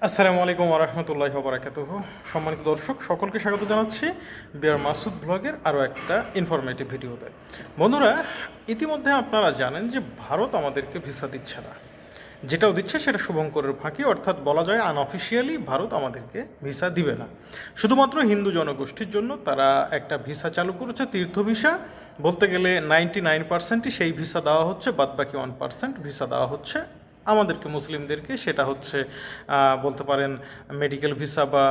আসসালামু আলাইকুম ওরহমতুল্লাহ বারাকাত সম্মানিত দর্শক, সকলকে স্বাগত জানাচ্ছি বিয়ার মাসুদ ব্লগের আরও একটা ইনফরমেটিভ ভিডিওতে। বন্ধুরা, ইতিমধ্যে আপনারা জানেন যে ভারত আমাদেরকে ভিসা দিচ্ছে না। যেটাও দিচ্ছে সেটা শুভঙ্করের ফাঁকি, অর্থাৎ বলা যায় আনঅফিসিয়ালি ভারত আমাদেরকে ভিসা দিবে না। শুধুমাত্র হিন্দু জনগোষ্ঠীর জন্য তারা একটা ভিসা চালু করেছে, তীর্থ ভিসা। বলতে গেলে নাইনটি নাইন পার্সেন্টই সেই ভিসা দেওয়া হচ্ছে, বাদবাকি ওয়ান পার্সেন্ট ভিসা দেওয়া হচ্ছে। আমাদেরকে, মুসলিমদেরকে, সেটা হচ্ছে বলতে পারেন মেডিকেল ভিসা বা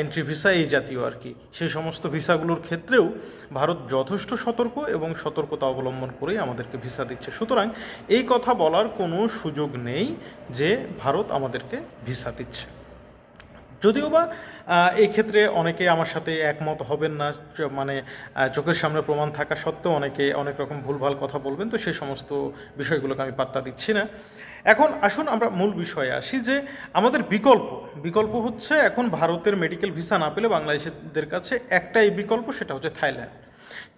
এন্ট্রি ভিসা এই জাতীয় আর কি। সেই সমস্ত ভিসাগুলোর ক্ষেত্রেও ভারত যথেষ্ট সতর্ক এবং সতর্কতা অবলম্বন করেই আমাদেরকে ভিসা দিচ্ছে। সুতরাং এই কথা বলার কোনো সুযোগ নেই যে ভারত আমাদেরকে ভিসা দিচ্ছে। যদিও বা এই ক্ষেত্রে অনেকে আমার সাথে একমত হবেন না মানে চোখের সামনে প্রমাণ থাকা সত্ত্বেও অনেকে অনেক রকম ভুলভাল কথা বলবেন, তো সেই সমস্ত বিষয়গুলোকে আমি পাত্তা দিচ্ছি না। এখন আসুন আমরা মূল বিষয়ে আসি যে, আমাদের বিকল্প বিকল্প হচ্ছে এখন ভারতের মেডিকেল ভিসা না পেলে বাংলাদেশিদের কাছে একটাই বিকল্প সেটা হচ্ছে থাইল্যান্ড।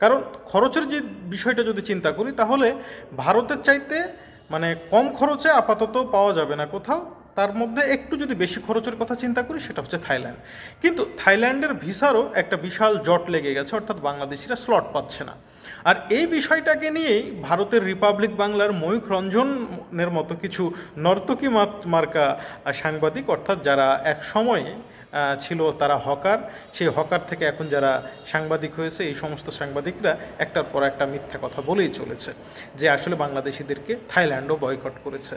কারণ খরচের যে বিষয়টা যদি চিন্তা করি, তাহলে ভারতের চাইতে মানে কম খরচে আপাতত পাওয়া যাবে না কোথাও তার মধ্যে একটু যদি বেশি খরচের কথা চিন্তা করি, সেটা হচ্ছে থাইল্যান্ড। কিন্তু থাইল্যান্ডের ভিসারও একটা বিশাল জট লেগে গেছে, অর্থাৎ বাংলাদেশিরা স্লট পাচ্ছে না। আর এই বিষয়টাকে নিয়েই ভারতের রিপাবলিক বাংলার ময়ূখ রঞ্জনের মতো কিছু নর্তকী মার্কা সাংবাদিক, অর্থাৎ যারা এক সময়ে ছিল তারা হকার। সেই হকার থেকে এখন যারা সাংবাদিক হয়েছে, এই সমস্ত সাংবাদিকরা একটার পর একটা মিথ্যা কথা বলেই চলেছে যে আসলে বাংলাদেশিদেরকে থাইল্যান্ডও বয়কট করেছে।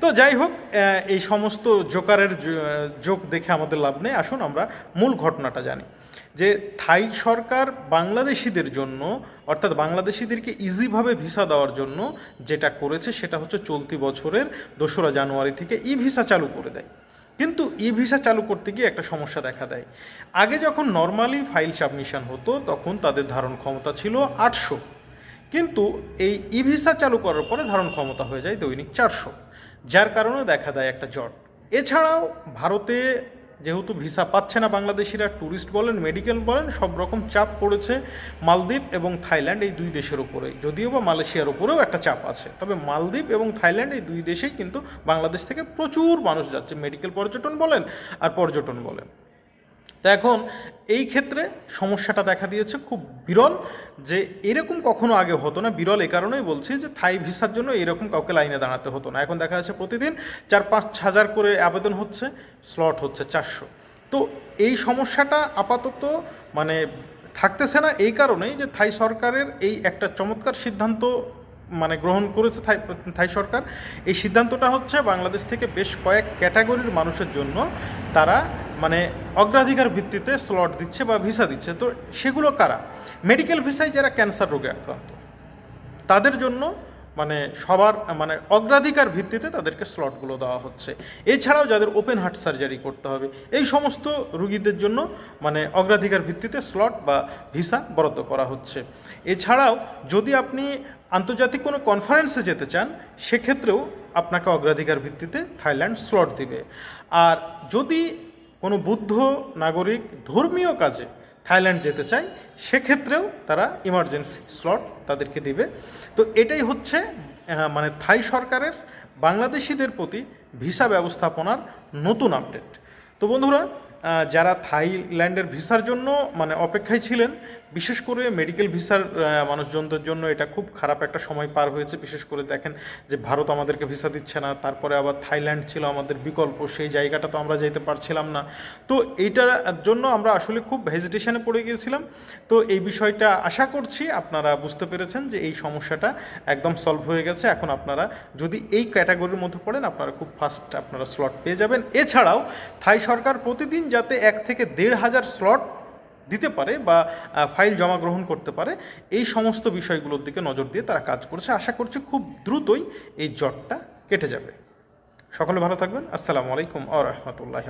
তো যাই হোক এই সমস্ত জোকারের যোগ দেখে আমাদের লাভ নেই। আসুন আমরা মূল ঘটনাটা জানি। যে থাই সরকার বাংলাদেশিদের জন্য, অর্থাৎ বাংলাদেশিদেরকে ইজিভাবে ভিসা দেওয়ার জন্য যেটা করেছে, সেটা হচ্ছে চলতি বছরের দোসরা জানুয়ারি থেকে ই ভিসা চালু করে দেয়। কিন্তু ই ভিসা চালু করতে গিয়ে একটা সমস্যা দেখা দেয়। আগে যখন নর্মালি ফাইল সাবমিশন হতো, তখন তাদের ধারণ ক্ষমতা ছিল আটশো। কিন্তু এই ই ভিসা চালু করার পরে ধারণ ক্ষমতা হয়ে যায় দৈনিক চারশো, যার কারণে দেখা দেয় একটা জট। এছাড়াও ভারতে যেহেতু ভিসা পাচ্ছে না বাংলাদেশিরা ট্যুরিস্ট বলেন, মেডিকেল বলেন, সব রকম চাপ পড়েছে মালদ্বীপ এবং থাইল্যান্ড এই দুই দেশের উপরে যদিও বা মালয়েশিয়ার উপরেও একটা চাপ আছে, তবে মালদ্বীপ এবং থাইল্যান্ড এই দুই দেশেই কিন্তু বাংলাদেশ থেকে প্রচুর মানুষ যাচ্ছে, মেডিকেল পর্যটন বলেন আর পর্যটন বলেন। তা এখন এই ক্ষেত্রে সমস্যাটা দেখা দিয়েছে খুব বিরল যে এরকম কখনো আগে হতো না। বিরল এই কারণেই বলছি যে থাই ভিসার জন্য এরকম কাউকে লাইনে দাঁড়াতে হতো না। এখন দেখা যাচ্ছে প্রতিদিন চার পাঁচ হাজার করে আবেদন হচ্ছে, স্লট হচ্ছে চারশো। তো এই সমস্যাটা আপাতত মানে থাকতেছে না এই কারণেই যে থাই সরকারের এই একটা চমৎকার সিদ্ধান্ত মানে গ্রহণ করেছে থাই থাই সরকার। এই সিদ্ধান্তটা হচ্ছে বাংলাদেশ থেকে বেশ কয়েক ক্যাটাগরির মানুষের জন্য তারা মানে অগ্রাধিকার ভিত্তিতে স্লট দিচ্ছে বা ভিসা দিচ্ছে, তো সেগুলো কারা? মেডিকেল ভিসায় যারা ক্যান্সার রোগে আক্রান্ত। তাদের জন্য মানে সবার মানে অগ্রাধিকার ভিত্তিতে তাদেরকে স্লটগুলো দেওয়া হচ্ছে। এছাড়াও যাদের ওপেন হার্ট সার্জারি করতে হবে, এই সমস্ত রুগীদের জন্য মানে অগ্রাধিকার ভিত্তিতে স্লট বা ভিসা বরাদ্দ করা হচ্ছে। এছাড়াও যদি আপনি আন্তর্জাতিক কোনো কনফারেন্সে যেতে চান, সেক্ষেত্রেও আপনাকে অগ্রাধিকার ভিত্তিতে থাইল্যান্ড স্লট দিবে। আর যদি কোনো বুদ্ধ, নাগরিক, ধর্মীয় কাজে থাইল্যান্ড যেতে চায়, সেক্ষেত্রেও তারা ইমার্জেন্সি স্লট তাদেরকে দিবে। তো এটাই হচ্ছে মানে থাই সরকারের বাংলাদেশিদের প্রতি ভিসা ব্যবস্থাপনার নতুন আপডেট তো বন্ধুরা যারা থাইল্যান্ডের ভিসার জন্য মানে অপেক্ষায় ছিলেন, বিশেষ করে মেডিকেল ভিসার মানুষজনদের জন্য এটা খুব খারাপ একটা সময় পার হয়েছে। বিশেষ করে দেখেন যে ভারত আমাদেরকে ভিসা দিচ্ছে না, তারপরে আবার থাইল্যান্ড ছিল আমাদের বিকল্প, সেই জায়গাটা তো আমরা যেতে পারছিলাম না। তো এইটার জন্য আমরা আসলে খুব হেজিটেশনে পড়ে গিয়েছিলাম। তো এই বিষয়টা আশা করছি আপনারা বুঝতে পেরেছেন যে এই সমস্যাটা একদম সলভ হয়ে গেছে। এখন আপনারা যদি এই ক্যাটাগরির মধ্যে পড়েন, আপনারা খুব ফাস্ট আপনারা স্লট পেয়ে যাবেন। এছাড়াও, থাই সরকার প্রতিদিন যাতে এক থেকে দেড় হাজার স্লট দিতে পারে বা ফাইল জমা গ্রহণ করতে পারে, এই সমস্ত বিষয়গুলোর দিকে নজর দিয়ে তারা কাজ করছে। আশা করছি খুব দ্রুতই এই জটটা কেটে যাবে। সকলে ভালো থাকবেন। আসসালামু আলাইকুম আ রহমতুল্লাহ